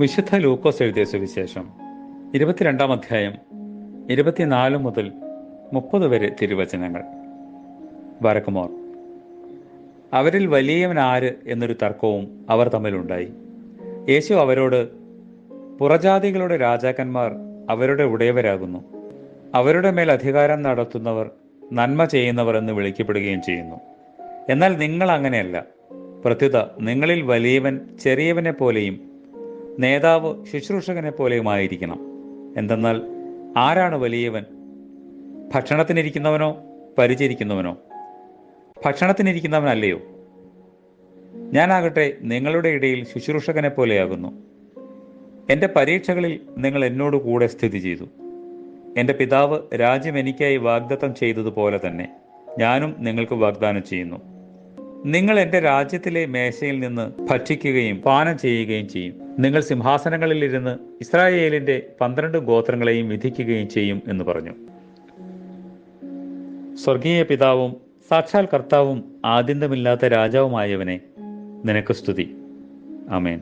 വിശുദ്ധ ലൂക്കോസ് എഴുതിയ സുവിശേഷം. ഇരുപത്തിരണ്ടാം അധ്യായം ഇരുപത്തിനാല് മുതൽ മുപ്പത് വരെ തിരുവചനങ്ങൾ. വരക്കുമോർ അവരിൽ വലിയവൻ ആര് എന്നൊരു തർക്കവും അവർ തമ്മിലുണ്ടായി. യേശു അവരോട് പുറജാതികളുടെ രാജാക്കന്മാർ അവരുടെ ഉടയവരാകുന്നു. അവരുടെ മേൽ അധികാരം നടത്തുന്നവർ നന്മ ചെയ്യുന്നവർ എന്ന് വിളിക്കപ്പെടുകയും ചെയ്യുന്നു. എന്നാൽ നിങ്ങൾ അങ്ങനെയല്ല. പ്രത്യുത നിങ്ങളിൽ വലിയവൻ ചെറിയവനെ പോലെയും നേതാവ് ശുശ്രൂഷകനെ പോലെയുമായിരിക്കണം എന്തെന്നാൽ ആരാണ് വലിയവൻ? ഭക്ഷണത്തിനിരിക്കുന്നവനോ പരിചരിക്കുന്നവനോ? ഭക്ഷണത്തിനിരിക്കുന്നവനല്ലയോ? ഞാനാകട്ടെ നിങ്ങളുടെ ഇടയിൽ ശുശ്രൂഷകനെ പോലെയാകുന്നു എന്റെ പരീക്ഷകളിൽ നിങ്ങൾ എന്നോട് കൂടെ സ്ഥിതി ചെയ്തു. എന്റെ പിതാവ് രാജ്യം എനിക്കായി വാഗ്ദത്തം ചെയ്തതുപോലെ തന്നെ ഞാനും നിങ്ങൾക്ക് വാഗ്ദാനം ചെയ്യുന്നു. നിങ്ങൾ എന്റെ രാജ്യത്തിലെ മേശയിൽ നിന്ന് ഭക്ഷിക്കുകയും പാനം ചെയ്യുകയും ചെയ്യും. നിങ്ങൾ സിംഹാസനങ്ങളിൽ ഇരുന്ന് ഇസ്രായേലിന്റെ പന്ത്രണ്ട് ഗോത്രങ്ങളെയും വിധിക്കുകയും ചെയ്യും എന്ന് പറഞ്ഞു. സ്വർഗീയ പിതാവും സാക്ഷാൽ കർത്താവും ആദ്യന്തമില്ലാത്ത രാജാവുമായവനെ നിനക്ക് സ്തുതി. ആമേൻ.